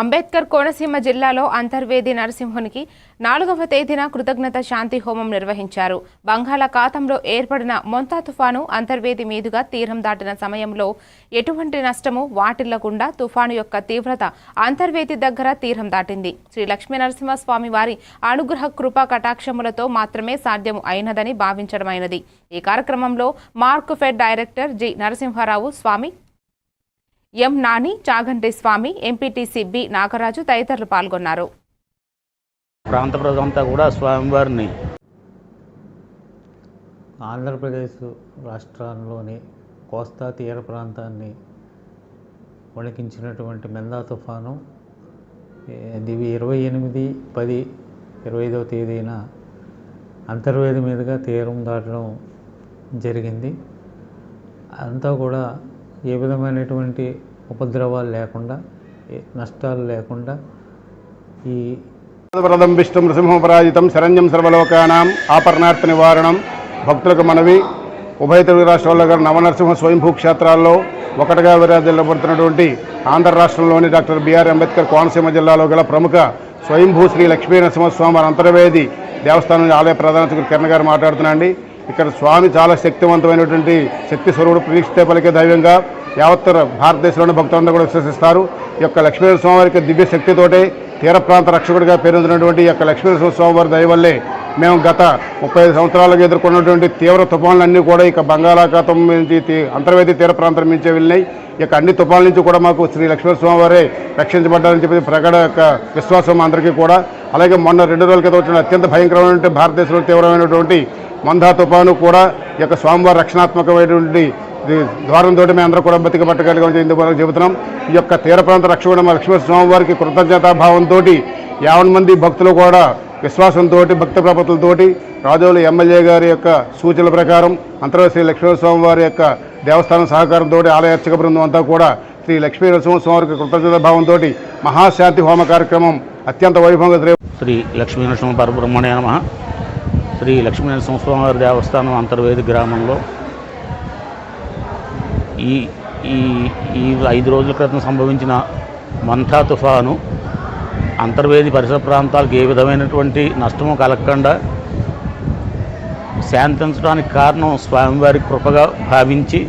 అంబేద్కర్ కోనసీమ జిల్లాలో అంతర్వేది నరసింహునికి నాలుగవ తేదీన కృతజ్ఞత శాంతి హోమం నిర్వహించారు. బంగాళాఖాతంలో ఏర్పడిన మొంతా తుఫాను అంతర్వేది మీదుగా తీరం దాటిన సమయంలో ఎటువంటి నష్టము వాటిల్లకుండా తుఫాను యొక్క తీవ్రత అంతర్వేది దగ్గర తీరం దాటింది. శ్రీ లక్ష్మీ నరసింహస్వామి వారి అనుగ్రహ కృపా కటాక్షములతో మాత్రమే సాధ్యం అయినదని భావించడమైనది. ఈ కార్యక్రమంలో Markfed director G Narasimha Rao Swami M Nani Chaganti Swami MPTC B Nagaraju తదితరులు పాల్గొన్నారు. ప్రాంత ప్రజలంతా కూడా స్వామివారిని ఆంధ్రప్రదేశ్ రాష్ట్రాల్లోని కోస్తా తీర ప్రాంతాన్ని వణికించినటువంటి మెందా తుఫాను ఇది ఇరవై ఎనిమిది పది ఇరవై ఐదవ తేదీన అంతర్వేది మీదుగా తీరం దాటడం జరిగింది. అంతా కూడా ఏ విధమైనటువంటి ఉపద్రవాలు లేకుండా ఏ నష్టాలు లేకుండా ఈ వరదం విష్ణు నృసింహపరాజితం శరణ్యం సర్వలోకానాం ఆపరణార్థ నివారణం. భక్తులకు మనవి ఉభయ తెలుగు రాష్ట్రాల్లో గల నవనరసింహ స్వయంభూ క్షేత్రాల్లో ఒకటిగా విరాజిల్లబడుతున్నటువంటి ఆంధ్ర రాష్ట్రంలోని డాక్టర్ బిఆర్ అంబేద్కర్ కోనసీమ జిల్లాలో గల ప్రముఖ స్వయంభూ శ్రీ లక్ష్మీ నరసింహస్వామి వారి అంతర్వేది దేవస్థానం ఆలయ ప్రధాన కిరణ్ గారు మాట్లాడుతున్నాండి ఇక్కడ స్వామి చాలా శక్తివంతమైనటువంటి శక్తి స్వరూపుడు ప్రతీక్షితే పలికే దైవంగా యావత్తర భారతదేశంలోని భక్తులందరూ కూడా విశ్వసిస్తారు. ఈ యొక్క లక్ష్మీ స్వామి వారికి దివ్య శక్తితోటే తీర ప్రాంత రక్షకుడిగా పేరొందినటువంటి ఈ యొక్క లక్ష్మీ స్వామి వారి మేము గత ముప్పై ఐదు సంవత్సరాలుగా ఎదుర్కొన్నటువంటి తీవ్ర తుఫాన్లన్నీ కూడా ఇక బంగాళాఖాతం నుంచి అంతర్వేది తీర ప్రాంతం నుంచే వెళ్ళినాయి. ఇక యొక్క అన్ని తుఫాన్ల నుంచి కూడా మాకు శ్రీ లక్ష్మీ స్వామి వారే రక్షించబడ్డారని చెప్పి ప్రగడ యొక్క విశ్వాసం అందరికీ కూడా. అలాగే మొన్న రెండు రోజుల క్రితం వచ్చిన అత్యంత భయంకరమైనటువంటి భారతదేశంలో తీవ్రమైనటువంటి మందా తుఫాను కూడా ఈ యొక్క స్వామివారి రక్షణాత్మకమైనటువంటి ఇది ద్వారంతో మేము అందరూ కూడా బతికి ఇందుకు చెబుతున్నాం. ఈ యొక్క తీర ప్రాంత రక్షకుడు మా లక్ష్మీ స్వామివారికి కృతజ్ఞతాభావంతో యావన్ మంది భక్తులు కూడా విశ్వాసంతో భక్తి ప్రపత్తులతోటి రాజోలు ఎమ్మెల్యే గారి యొక్క సూచనల ప్రకారం అంతర్గత శ్రీ లక్ష్మీ స్వామివారి యొక్క దేవస్థానం సహకారంతో ఆలయ అర్చక బృందం అంతా కూడా శ్రీ లక్ష్మీ నరసింహస్వామివారికి కృతజ్ఞతాభావంతో మహాశాంతి హోమ కార్యక్రమం అత్యంత వైభవంగా శ్రీ లక్ష్మీ నరసింహ నమ. శ్రీ లక్ష్మీ నరసింహస్వామి దేవస్థానం అంతర్వేది గ్రామంలో. ఈ ఈ ఈ ఐదు రోజుల క్రితం సంభవించిన మంథా తుఫాను అంతర్వేది పరిసర ప్రాంతాలకు ఏ విధమైనటువంటి నష్టము కలగకుండా శాంతించడానికి కారణం స్వామివారి కృపగా భావించి